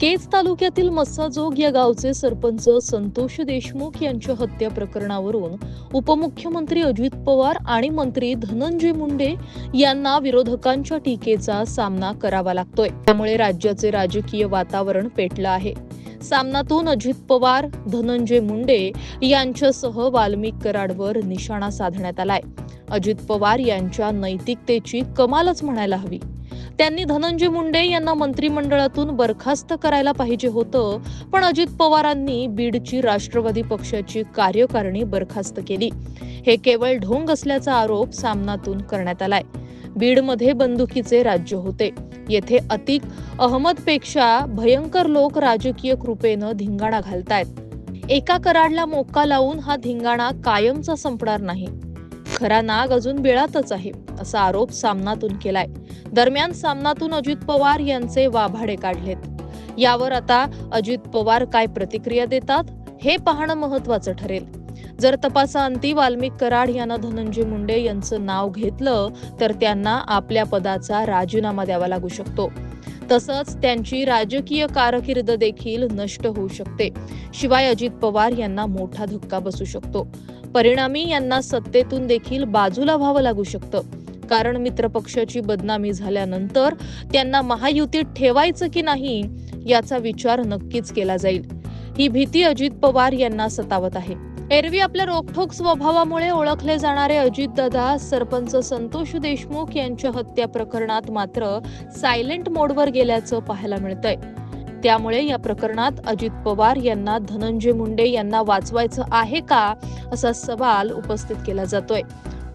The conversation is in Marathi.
केज तालुक्यातील मस्साजोग या गावचे सरपंच संतोष देशमुख यांच्या हत्या प्रकरणावरून उपमुख्यमंत्री अजित पवार आणि मंत्री धनंजय मुंडे यांना विरोधकांच्या टीकेचा सामना करावा लागतोय. त्यामुळे राज्याचे राजकीय वातावरण पेटलं आहे. सामनातून अजित पवार धनंजय मुंडे यांच्यासह वाल्मिक कराडवर निशाणा साधण्यात आलाय. अजित पवार यांच्या नैतिकतेची कमालच म्हणायला हवी. त्यांनी धनंजय मुंडे यांना मंत्रिमंडळातून बरखास्त करायला पाहिजे होतं पण अजित पवारांनी बीडची राष्ट्रवादी पक्षाची कार्यकारिणी बरखास्त केली. हे केवळ ढोंग असल्याचा आरोप सामनातून करण्यात आलाय. बीडमध्ये बंदुकीचे राज्य होते. येथे अतिक अहमदपेक्षा भयंकर लोक राजकीय कृपेनं धिंगाणा घालतायत. एका कराडला मोक्का लावून हा धिंगाणा कायमचा संपणार नाही. खरा नाग अजून बिळातच आहे असा आरोप सामनातून केलाय. दरम्यान सामनातून अजित पवार यांचे वाभाडे काढलेत. यावर आता अजित पवार काय प्रतिक्रिया देतात हे पाहणं महत्वाचं ठरेल. जर तपासाअंती वाल्मिक कराड यांना धनंजय मुंडे यांचं नाव घेतलं तर त्यांना आपल्या पदाचा राजीनामा द्यावा लागू शकतो. तसंच त्यांची राजकीय कारकीर्द देखील नष्ट होऊ शकते. शिवाय अजित पवार यांना मोठा धक्का बसू शकतो. परिणामी यांना सत्तेतून देखील बाजूला व्हावं लागू शकतं. कारण मित्रपक्षाची बदनामी झाल्यानंतर त्यांना महायुतीत ठेवायचं की नाही याचा विचार नक्कीच केला जाईल. ही भीती अजित पवार यांना सतावत आहे. एरवी आपल्या रोखठोक स्वभावामुळे ओळखले जाणारे अजितदादा सरपंच संतोष देशमुख यांच्या हत्या प्रकरणात मात्र सायलेंट मोडवर गेल्याचं पाहायला मिळतंय. त्यामुळे या प्रकरणात अजित पवार यांना धनंजय मुंडे यांना वाचवायचं आहे का असा सवाल उपस्थित केला जातोय.